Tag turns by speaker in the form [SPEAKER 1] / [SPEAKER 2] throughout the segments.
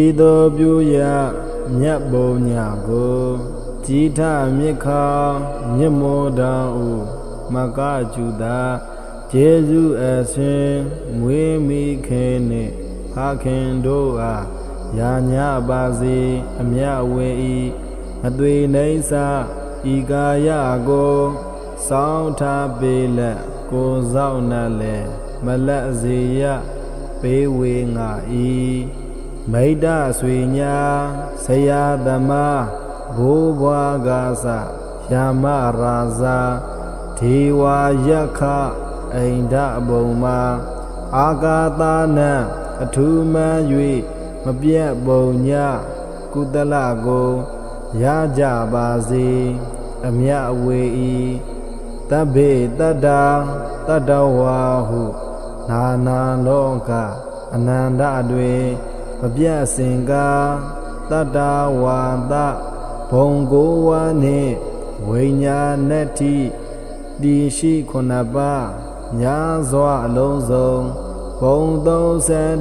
[SPEAKER 1] ဤသို့ပြုရမြတ်ပုံညာကိုကြည်ထမြစ်ခါမြစ်မောတောင်ဥမကကျူတာကျေးဇူးအရှင်မွေးမိခင်နှင့်ဖခင်တို့အားယာညပါစေအမြဝေဤမသွေနှိမ့်စာဤကာယကိုစောင်းထားပေလက်ကိုစောင့်နှလဲမလက်စေရပေးဝေငါဤ မိတ္တဆွေညာဆရာသမားဘိုးဘွားကားစယာမရာဇာဒေဝယက္ခအိန္ဒဘုံမှာအာကာသနံအထူးမှန်၍မပြတ်ပုံညကုသလကိုရကြပါစေအမြဝေဤတဗ္ဗေတတ္တာတတ္တဝါဟုနာနာလောကအနန္တတွင် မပြတ်စင်ကားတတ္တဝါဒဘုံကိုဝါနှင့်ဝိညာဏတိတိရှိခုနှစ်ပါးညာစွာအလုံးစုံဘုံ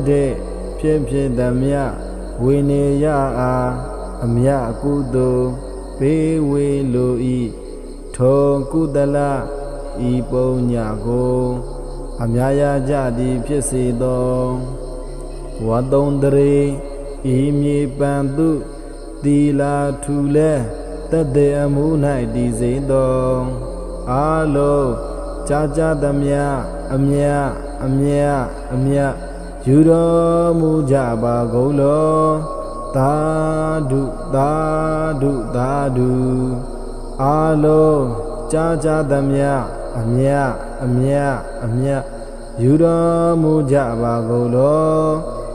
[SPEAKER 1] 31ဖြစ်ဖြစ်သမျှဝိနေယအားအမြကုသိုလ်ဘေးဝေလိုဤထောကုသလဤပုံညာကို အမြာရကြသည်ဖြစ်စေသော ဝတ္တုံတရေဤမြေပန်သူသီလာထူလဲတသက်အမှု၌တည်စေသောအာလုံးကြာကြာသမျှအမြအမြအမြယူတော်မူကြပါကုန်လောသာဓုသာဓုသာဓုအာလုံးကြာကြာသမျှအမြအမြအမြယူတော်မူကြပါကုန်လော